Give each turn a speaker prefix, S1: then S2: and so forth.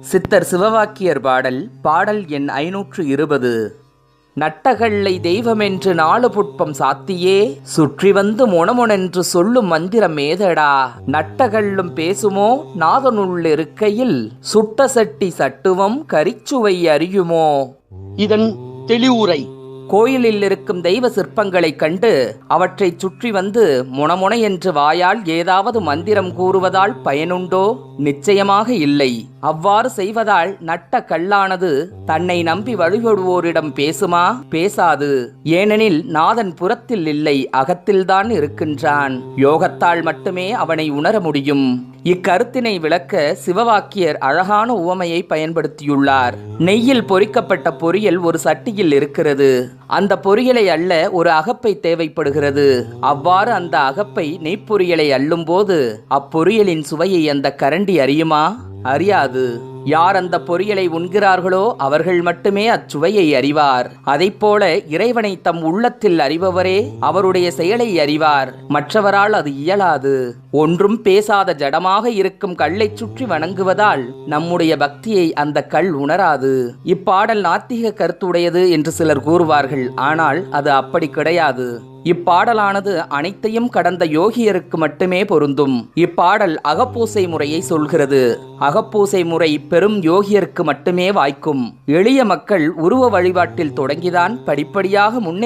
S1: சித்தர் சிவவாக்கியர் பாடல் பாடல் எண் ஐநூற்று இருபது. நட்டகல்லை தெய்வமென்று நாலு புட்பம் சாத்தியே சுற்றி வந்து முணமுணென்று சொல்லும் மந்திரம் ஏதடா? நட்டகல்லும் பேசுமோ? நாதனுள்ளிருக்கையில் சுட்ட சட்டி சட்டுவம் கரிச்சுவை அறியுமோ?
S2: இதன் தெளிவுரை.
S1: கோயிலில் இருக்கும் தெய்வ சிற்பங்களைக் கண்டு அவற்றைச் சுற்றி வந்து முணமுண என்று வாயால் ஏதாவது மந்திரம் கூறுவதால் பயனுண்டோ? நிச்சயமாக இல்லை. அவ்வாறு செய்வதால் நட்ட கல்லானது தன்னை நம்பி வழிபடுவோரிடம் பேசுமா? பேசாது. ஏனெனில் நாதன் புறத்தில் இல்லை அகத்தில்தான் இருக்கின்றான். யோகத்தால் மட்டுமே அவனை உணர முடியும். இக்கருத்தினை விளக்க சிவவாக்கியர் அழகான உவமையை பயன்படுத்தியுள்ளார். நெய்யில் பொறிக்கப்பட்ட பொரியல் ஒரு சட்டியில் இருக்கிறது. அந்த பொரியலை அள்ள ஒரு அகப்பை தேவைப்படுகிறது. அவ்வாறு அந்த அகப்பை நெய்ப்பொரியலை அள்ளும்போது அப்பொரியலின் சுவையை அந்த கரண்டி அறியுமா? அறியாது. யார் அந்த பொரியலை உண்கிறார்களோ அவர்கள் மட்டுமே அச்சுவையை அறிவார். அதைப்போல இறைவனை தம் உள்ளத்தில் அறிபவரே அவருடைய செயலை அறிவார். மற்றவரால் அது இயலாது. ஒன்றும் பேசாத ஜடமாக இருக்கும் கல்லைச் சுற்றி வணங்குவதால் நம்முடைய பக்தியை அந்த கல் உணராது. இப்பாடல் நாத்திக கருத்துடையது என்று சிலர் கூறுவார்கள். ஆனால் அது அப்படி கிடையாது. இப்பாடலானது அனைத்தையும் கடந்த யோகியருக்கு மட்டுமே பொருந்தும். இப்பாடல் அகப்பூசை முறையை சொல்கிறது. அகப்பூசை முறை பெரும் யோகியருக்கு மட்டுமே வாய்க்கும். எளிய மக்கள் உருவ வழிபாட்டில் தொடங்கிதான் படிப்படியாக முன்னே